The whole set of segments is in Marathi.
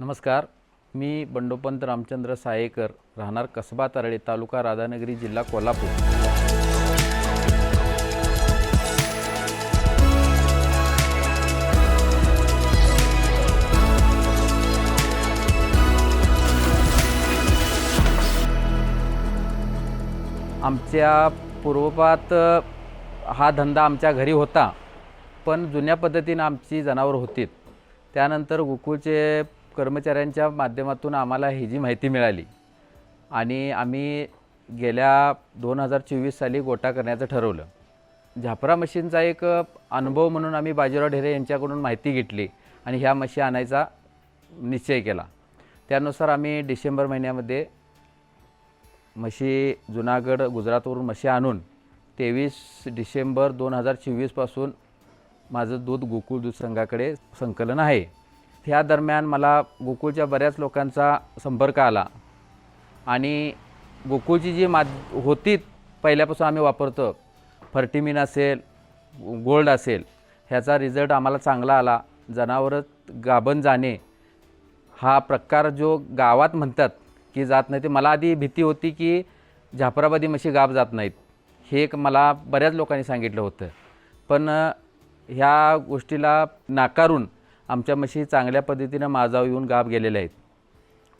नमस्कार. मी बंडोपंत रामचंद्र सायेकर राहणार कसबा तरळे तालुका राधानगरी जिल्हा कोल्हापूर. आमच्या पूर्वपात हा धंदा आमच्या घरी होता पण जुन्या पद्धतीनं आमची जनावरं होती. त्यानंतर गोकुळचे कर्मचाऱ्यांच्या माध्यमातून आम्हाला ही जी माहिती मिळाली आणि आम्ही गेल्या दोन हजार चोवीस साली गोटा करण्याचं ठरवलं. झापरा मशीनचा एक अनुभव म्हणून आम्ही बाजीराव ढेरे यांच्याकडून माहिती घेतली आणि ह्या मशी आणायचा निश्चय केला. त्यानुसार आम्ही डिसेंबर महिन्यामध्ये म्हशी जुनागड गुजरातवरून म्हशी आणून तेवीस डिसेंबर दोन हजार चोवीसपासून माझं दूध गोकुळ दूध संघाकडे संकलन आहे. ह्या दरम्यान मला गोकुळच्या बऱ्याच लोकांचा संपर्क आला. आणि गोकुळची जी माद होती पहिल्यापासून आम्ही वापरतो फर्टिमिन असेल गोल्ड असेल ह्याचा रिझल्ट आम्हाला चांगला आला. जनावरं गाभण जाणे हा प्रकार जो गावात म्हणतात की जात नाही ते मला आधी भीती होती की झापराबादी म्हशी गाब जात नाहीत. हे एक मला बऱ्याच लोकांनी सांगितलं होतं. पण ह्या गोष्टीला नाकारून आमच्या म्हशी चांगल्या पद्धतीनं माझाव येऊन गाब गेलेल्या आहेत.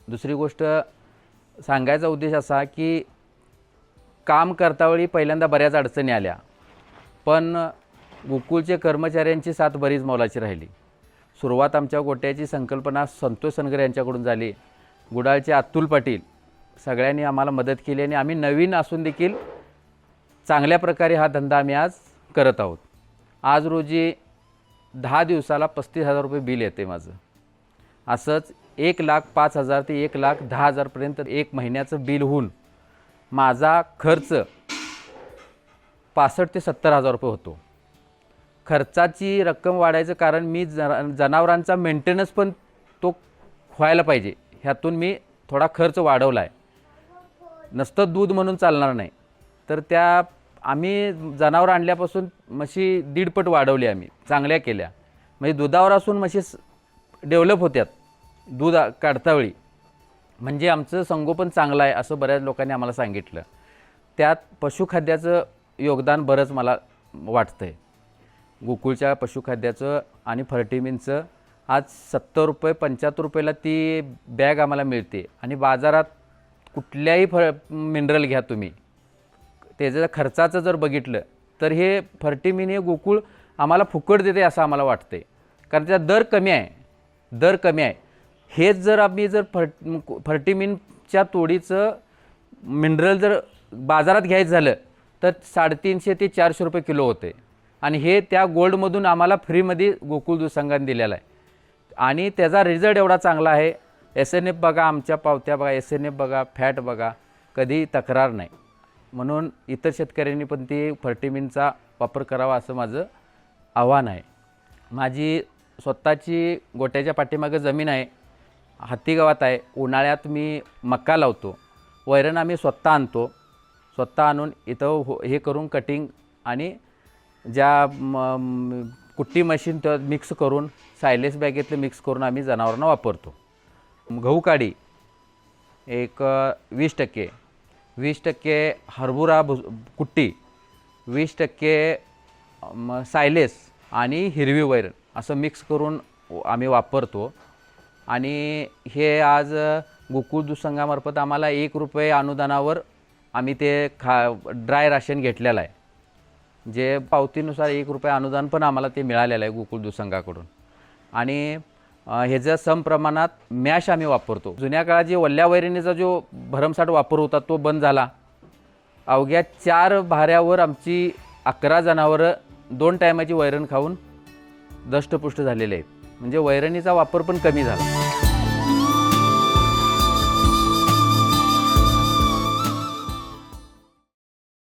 दुसरी गोष्ट सांगायचा उद्देश असा की काम करतावेळी पहिल्यांदा बऱ्याच अडचणी आल्या. पण गोकुळचे कर्मचाऱ्यांची साथ बरीच मोलाची राहिली. सुरुवात आमच्या गोट्याची संकल्पना संतोष सनगर यांच्याकडून झाली. गुडाळचे अतुल पाटील सगळ्यांनी आम्हाला मदत केली आणि आम्ही नवीन असून देखील चांगल्या प्रकारे हा धंदा आम्ही आज करत आहोत. आज रोजी दहा दिवसाला पस्तीस हजार रुपये बिल येते माझं. असंच एक लाख पाच हजार ते एक लाख दहा हजारपर्यंत एक महिन्याचं बिल होऊन माझा खर्च पासष्ट ते सत्तर हजार रुपये होतो. खर्चाची रक्कम वाढायचं कारण मी जना जनावरांचा मेंटेनन्स पण तो व्हायला पाहिजे. ह्यातून मी थोडा खर्च वाढवला आहे नुसतं दूध म्हणून चालणार नाही. तर त्या आम्ही जनावर आणल्यापासून म्हशी दीडपट वाढवली आम्ही चांगल्या केल्या. म्हणजे दुधावर असून म्हशी डेव्हलप होत्यात दूध काढतावेळी. म्हणजे आमचं संगोपन चांगलं आहे असं बऱ्याच लोकांनी आम्हाला सांगितलं. त्यात पशुखाद्याचं योगदान बरंच मला वाटतं आहे गोकुळच्या पशुखाद्याचं आणि फर्टिमिनचं आज सत्तर रुपये पंच्याहत्तर रुपयाला ती बॅग आम्हाला मिळते. आणि बाजारात कुठल्याही फ मिनरल घ्या तुम्ही. त्याचं खर्चाचं जर बघितलं तर हे फर्टिमिन हे गोकुळ आम्हाला फुकट देते असं आम्हाला वाटते कारण त्याचा दर कमी आहे. दर कमी आहे. हेच जर आम्ही जर फर्ट फर्टिमिनच्या तोडीचं मिनरल जर बाजारात घ्यायचं झालं तर साडेतीनशे ते चारशे रुपये किलो होते. आणि हे त्या गोल्डमधून आम्हाला फ्रीमध्ये गोकुळ दूध संघाने दिलेला आहे. आणि त्याचा रिझल्ट एवढा चांगला आहे. एस एन एफ बघा आमच्या पावत्या बघा एस एन एफ बघा फॅट बघा कधी तक्रार नाही. म्हणून इतर शेतकऱ्यांनी पण ती फर्टिमिनचा वापर करावा असं माझं आव्हान आहे. माझी स्वतःची गोट्याच्या पाठीमागं जमीन आहे हत्ती गावात आहे उन्हाळ्यात मी मक्का लावतो वैरण आम्ही स्वतः आणतो स्वतः आणून इथं हो हे करून कटिंग आणि ज्या म- कुट्टी मशीन तर मिक्स करून सायलेस बॅगेतलं मिक्स करून आम्ही जनावरांना वापरतो. गहू काडी एक वीस टक्के वीस टक्के हरभुरा भुस कुट्टी वीस टक्के सायलेस आणि हिरवी वैरण असं मिक्स करून आम्ही वापरतो. आणि हे आज अ, गोकुळ संघामार्फत आम्हाला एक रुपये अनुदानावर आम्ही ते खा ड्राय राशन घेतलेलं आहे. जे पावतीनुसार एक रुपये अनुदान पण आम्हाला ते मिळालेलं आहे गोकुळ दूध संघाकडून आणि ह्याचं सम प्रमाणात मॅश आम्ही वापरतो. जुन्या काळात जे वल्ल्या वैरणीचा जो भरमसाठ वापर होता तो बंद झाला. अवघ्या चार भाऱ्यावर आमची अकरा जनावरं दोन टायमाची वैरण खाऊन दष्टपुष्ट झालेले आहेत. म्हणजे वैरणीचा वापर पण कमी झाला.